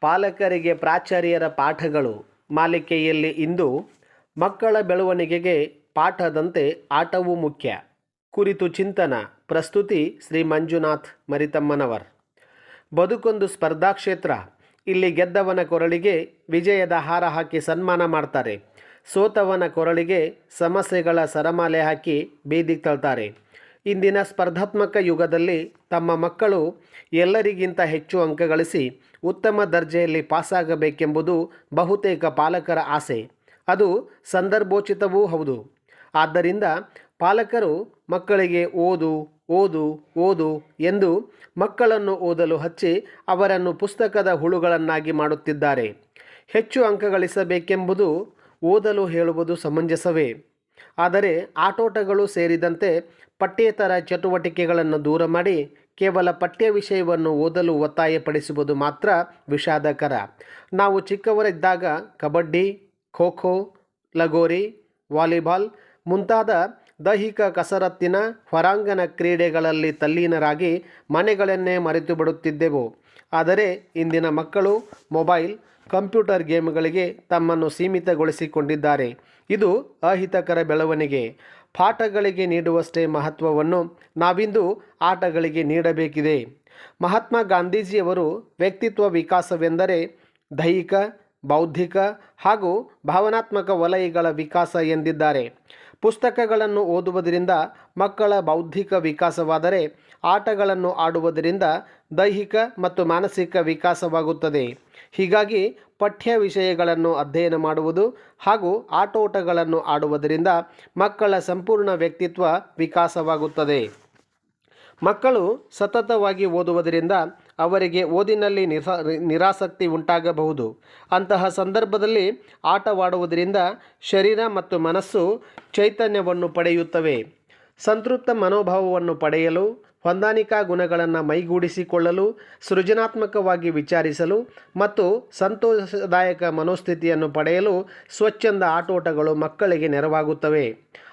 ಪಾಲಕರಿಗೆ ಪ್ರಾಚಾರ್ಯರ ಪಾಠಗಳು. ಮಾಲಿಕೆಯಲ್ಲಿ ಇಂದು ಮಕ್ಕಳ ಬೆಳವಣಿಗೆಗೆ ಪಾಠದಂತೆ ಆಟವೂ ಮುಖ್ಯ. ಕುರಿತು ಚಿಂತನ. ಪ್ರಸ್ತುತಿ ಶ್ರೀ ಮಂಜುನಾಥ್ ಮರಿತಮ್ಮನವರ್. ಬದುಕೊಂದು ಸ್ಪರ್ಧಾ ಕ್ಷೇತ್ರ. ಇಲ್ಲಿ ಗೆದ್ದವನ ಕೊರಳಿಗೆ ವಿಜಯದ ಹಾರ ಹಾಕಿ ಸನ್ಮಾನ ಮಾಡ್ತಾರೆ. ಸೋತವನ ಕೊರಳಿಗೆ ಸಮಸ್ಯೆಗಳ ಸರಮಾಲೆ ಹಾಕಿ ಬೀದಿಗೆ ತಳ್ತಾರೆ. ಇಂದಿನ ಸ್ಪರ್ಧಾತ್ಮಕ ಯುಗದಲ್ಲಿ ತಮ್ಮ ಮಕ್ಕಳು ಎಲ್ಲರಿಗಿಂತ ಹೆಚ್ಚು ಅಂಕ ಗಳಿಸಿ ಉತ್ತಮ ದರ್ಜೆಯಲ್ಲಿ ಪಾಸಾಗಬೇಕೆಂಬುದು ಬಹುತೇಕ ಪಾಲಕರ ಆಸೆ. ಅದು ಸಂದರ್ಭೋಚಿತವೂ ಹೌದು. ಆದ್ದರಿಂದ ಪಾಲಕರು ಮಕ್ಕಳಿಗೆ ಓದು ಓದು ಓದು ಎಂದು ಮಕ್ಕಳನ್ನು ಓದಲು ಹಚ್ಚಿ ಅವರನ್ನು ಪುಸ್ತಕದ ಹುಳುಗಳನ್ನಾಗಿ ಮಾಡುತ್ತಿದ್ದಾರೆ. ಹೆಚ್ಚು ಅಂಕ ಗಳಿಸಬೇಕೆಂಬುದು ಓದಲು ಹೇಳುವುದು ಸಮಂಜಸವೇ. ಆದರೆ ಆಟೋಟಗಳು ಸೇರಿದಂತೆ ಪಠ್ಯೇತರ ಚಟುವಟಿಕೆಗಳನ್ನು ದೂರ ಮಾಡಿ ಕೇವಲ ಪಠ್ಯ ವಿಷಯವನ್ನು ಓದಲು ಒತ್ತಾಯಪಡಿಸುವುದು ಮಾತ್ರ ವಿಷಾದಕರ. ನಾವು ಚಿಕ್ಕವರಿದ್ದಾಗ ಕಬಡ್ಡಿ ಖೋ ಖೋ ಲಗೋರಿ, ವಾಲಿಬಾಲ್ ಮುಂತಾದ ದೈಹಿಕ ಕಸರತ್ತಿನ ಹೊರಾಂಗಣ ಕ್ರೀಡೆಗಳಲ್ಲಿ ತಲ್ಲೀನರಾಗಿ ಮನೆಗಳನ್ನೇ ಮರೆತು ಬಿಡುತ್ತಿದ್ದೆವು ಆದರೆ ಇಂದಿನ ಮಕ್ಕಳು ಮೊಬೈಲ್ ಕಂಪ್ಯೂಟರ್ ಗೇಮ್ಗಳಿಗೆ ತಮ್ಮನ್ನು ಸೀಮಿತಗೊಳಿಸಿಕೊಂಡಿದ್ದಾರೆ. ಇದು ಅಹಿತಕರ ಬೆಳವಣಿಗೆ. ಪಾಠಗಳಿಗೆ ನೀಡುವಷ್ಟೇ ಮಹತ್ವವನ್ನು ನಾವಿಂದು ಆಟಗಳಿಗೆ ನೀಡಬೇಕಿದೆ. ಮಹಾತ್ಮ ಗಾಂಧೀಜಿಯವರು ವ್ಯಕ್ತಿತ್ವ ವಿಕಾಸವೆಂದರೆ ದೈಹಿಕ, ಬೌದ್ಧಿಕ ಹಾಗೂ ಭಾವನಾತ್ಮಕ ವಲಯಗಳ ವಿಕಾಸ ಎಂದಿದ್ದಾರೆ. ಪುಸ್ತಕಗಳನ್ನು ಓದುವುದರಿಂದ ಮಕ್ಕಳ ಬೌದ್ಧಿಕ ವಿಕಾಸವಾದರೆ ಆಟಗಳನ್ನು ಆಡುವುದರಿಂದ ದೈಹಿಕ ಮತ್ತು ಮಾನಸಿಕ ವಿಕಾಸವಾಗುತ್ತದೆ. ಹೀಗಾಗಿ ಪಠ್ಯ ವಿಷಯಗಳನ್ನು ಅಧ್ಯಯನ ಮಾಡುವುದು ಹಾಗೂ ಆಟೋಟಗಳನ್ನು ಆಡುವುದರಿಂದ ಮಕ್ಕಳ ಸಂಪೂರ್ಣ ವ್ಯಕ್ತಿತ್ವ ವಿಕಾಸವಾಗುತ್ತದೆ. ಮಕ್ಕಳು ಸತತವಾಗಿ ಓದುವುದರಿಂದ ಅವರಿಗೆ ಓದಿನಲ್ಲಿ ನಿರಾ, ನಿರಾಸಕ್ತಿ ಉಂಟಾಗಬಹುದು. ಅಂತಹ ಸಂದರ್ಭದಲ್ಲಿ ಆಟವಾಡುವುದರಿಂದ ಶರೀರ ಮತ್ತು ಮನಸ್ಸು ಚೈತನ್ಯವನ್ನು ಪಡೆಯುತ್ತವೆ. ಸಂತೃಪ್ತ ಮನೋಭಾವವನ್ನು ಪಡೆಯಲು ಹೊಂದಾಣಿಕಾ ಗುಣಗಳನ್ನು ಮೈಗೂಡಿಸಿಕೊಳ್ಳಲು, ಸೃಜನಾತ್ಮಕವಾಗಿ ವಿಚಾರಿಸಲು ಮತ್ತು ಸಂತೋಷದಾಯಕ ಮನೋಸ್ಥಿತಿಯನ್ನು ಪಡೆಯಲು ಸ್ವಚ್ಛಂದ ಆಟೋಟಗಳು ಮಕ್ಕಳಿಗೆ ನೆರವಾಗುತ್ತವೆ.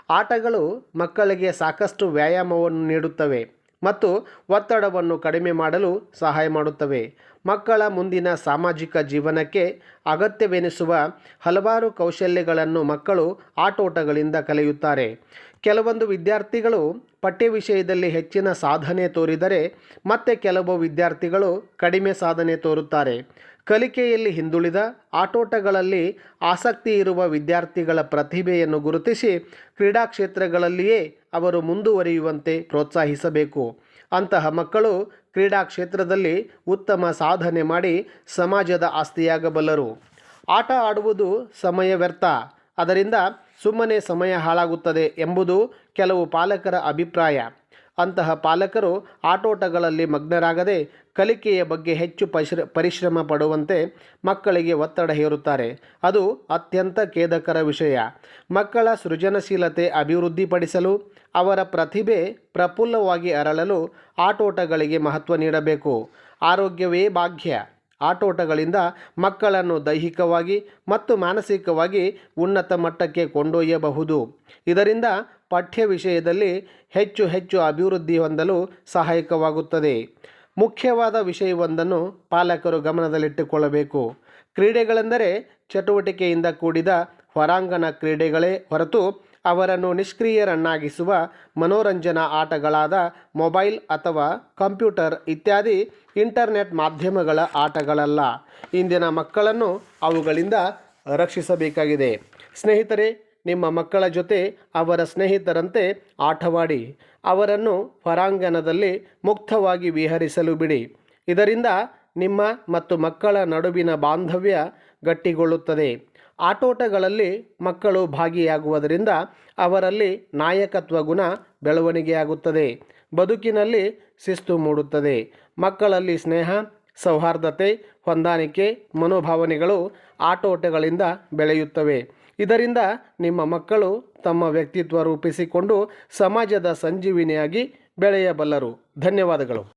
ಆಟಗಳು ಮಕ್ಕಳಿಗೆ ಸಾಕಷ್ಟು ವ್ಯಾಯಾಮವನ್ನು ನೀಡುತ್ತವೆ ಮತ್ತು ಒತ್ತಡವನ್ನು ಕಡಿಮೆ ಮಾಡಲು ಸಹಾಯ ಮಾಡುತ್ತವೆ. ಮಕ್ಕಳ ಮುಂದಿನ ಸಾಮಾಜಿಕ ಜೀವನಕ್ಕೆ ಅಗತ್ಯವೆನಿಸುವ ಹಲವಾರು ಕೌಶಲ್ಯಗಳನ್ನು ಮಕ್ಕಳು ಆಟೋಟಗಳಿಂದ ಕಲಿಯುತ್ತಾರೆ. ಕೆಲವೊಂದು ವಿದ್ಯಾರ್ಥಿಗಳು ಪಠ್ಯ ವಿಷಯದಲ್ಲಿ ಹೆಚ್ಚಿನ ಸಾಧನೆ ತೋರಿದರೆ ಮತ್ತೆ ಕೆಲವು ವಿದ್ಯಾರ್ಥಿಗಳು ಕಡಿಮೆ ಸಾಧನೆ ತೋರುತ್ತಾರೆ. ಕಲಿಕೆಯಲ್ಲಿ ಹಿಂದುಳಿದ ಆಟೋಟಗಳಲ್ಲಿ ಆಸಕ್ತಿ ಇರುವ ವಿದ್ಯಾರ್ಥಿಗಳ ಪ್ರತಿಭೆಯನ್ನು ಗುರುತಿಸಿ ಕ್ರೀಡಾ ಕ್ಷೇತ್ರಗಳಲ್ಲಿಯೇ ಅವರು ಮುಂದುವರಿಯುವಂತೆ ಪ್ರೋತ್ಸಾಹಿಸಬೇಕು. ಅಂತಹ ಮಕ್ಕಳು ಕ್ರೀಡಾ ಕ್ಷೇತ್ರದಲ್ಲಿ ಉತ್ತಮ ಸಾಧನೆ ಮಾಡಿ ಸಮಾಜದ ಆಸ್ತಿಯಾಗಬಲ್ಲರು. ಆಟ ಆಡುವುದು ಸಮಯ ವ್ಯರ್ಥ. ಅದರಿಂದ ಸುಮ್ಮನೆ ಸಮಯ ಹಾಳಾಗುತ್ತದೆ ಎಂಬುದು ಕೆಲವು ಪಾಲಕರ ಅಭಿಪ್ರಾಯ. ಅಂತಹ ಪಾಲಕರು ಆಟೋಟಗಳಲ್ಲಿ ಮಗ್ನರಾಗದೆ ಕಲಿಕೆಯ ಬಗ್ಗೆ ಹೆಚ್ಚು ಪರಿಶ್ರ ಪರಿಶ್ರಮ ಪಡುವಂತೆ ಮಕ್ಕಳಿಗೆ ಒತ್ತಡ ಹೇರುತ್ತಾರೆ. ಅದು ಅತ್ಯಂತ ಖೇದಕರ ವಿಷಯ. ಮಕ್ಕಳ ಸೃಜನಶೀಲತೆ ಅಭಿವೃದ್ಧಿಪಡಿಸಲು, ಅವರ ಪ್ರತಿಭೆ ಪ್ರಫುಲ್ಲವಾಗಿ ಅರಳಲು ಆಟೋಟಗಳಿಗೆ ಮಹತ್ವ ನೀಡಬೇಕು. ಆರೋಗ್ಯವೇ ಭಾಗ್ಯ. ಆಟೋಟಗಳಿಂದ ಮಕ್ಕಳನ್ನು ದೈಹಿಕವಾಗಿ ಮತ್ತು ಮಾನಸಿಕವಾಗಿ ಉನ್ನತ ಮಟ್ಟಕ್ಕೆ ಕೊಂಡೊಯ್ಯಬಹುದು. ಇದರಿಂದ ಪಠ್ಯ ವಿಷಯದಲ್ಲಿ ಹೆಚ್ಚು ಹೆಚ್ಚು ಅಭಿವೃದ್ಧಿ ಹೊಂದಲು ಸಹಾಯಕವಾಗುತ್ತದೆ. ಮುಖ್ಯವಾದ ವಿಷಯವೊಂದನ್ನು ಪಾಲಕರು ಗಮನದಲ್ಲಿಟ್ಟುಕೊಳ್ಳಬೇಕು. ಕ್ರೀಡೆಗಳೆಂದರೆ ಚಟುವಟಿಕೆಯಿಂದ ಕೂಡಿದ ಹೊರಾಂಗಣ ಕ್ರೀಡೆಗಳೇ ಹೊರತು ಅವರನ್ನು ನಿಷ್ಕ್ರಿಯರನ್ನಾಗಿಸುವ ಮನೋರಂಜನಾ ಆಟಗಳಾದ ಮೊಬೈಲ್ ಅಥವಾ ಕಂಪ್ಯೂಟರ್ ಇತ್ಯಾದಿ ಇಂಟರ್ನೆಟ್ ಮಾಧ್ಯಮಗಳ ಆಟಗಳಲ್ಲ. ಇಂದಿನ ಮಕ್ಕಳನ್ನು ಅವುಗಳಿಂದ ರಕ್ಷಿಸಬೇಕಾಗಿದೆ. ಸ್ನೇಹಿತರೆ, ನಿಮ್ಮ ಮಕ್ಕಳ ಜೊತೆ ಅವರ ಸ್ನೇಹಿತರಂತೆ ಆಟವಾಡಿ. ಅವರನ್ನು ಹೊರಾಂಗಣದಲ್ಲಿ ಮುಕ್ತವಾಗಿ ವಿಹರಿಸಲು ಬಿಡಿ. ಇದರಿಂದ ನಿಮ್ಮ ಮತ್ತು ಮಕ್ಕಳ ನಡುವಿನ ಬಾಂಧವ್ಯ ಗಟ್ಟಿಗೊಳ್ಳುತ್ತದೆ. ಆಟೋಟಗಳಲ್ಲಿ ಮಕ್ಕಳು ಭಾಗಿಯಾಗುವುದರಿಂದ ಅವರಲ್ಲಿ ನಾಯಕತ್ವ ಗುಣ ಬೆಳವಣಿಗೆಯಾಗುತ್ತದೆ. ಬದುಕಿನಲ್ಲಿ ಶಿಸ್ತು ಮೂಡುತ್ತದೆ. ಮಕ್ಕಳಲ್ಲಿ ಸ್ನೇಹ, ಸೌಹಾರ್ದತೆ, ಹೊಂದಾಣಿಕೆ, ಮನೋಭಾವನೆಗಳು ಆಟೋಟಗಳಿಂದ ಬೆಳೆಯುತ್ತವೆ. ಇದರಿಂದ ನಿಮ್ಮ ಮಕ್ಕಳು ತಮ್ಮ ವ್ಯಕ್ತಿತ್ವ ರೂಪಿಸಿಕೊಂಡು ಸಮಾಜದ ಸಂಜೀವಿನಿಯಾಗಿ ಬೆಳೆಯಬಲ್ಲರು. ಧನ್ಯವಾದಗಳು.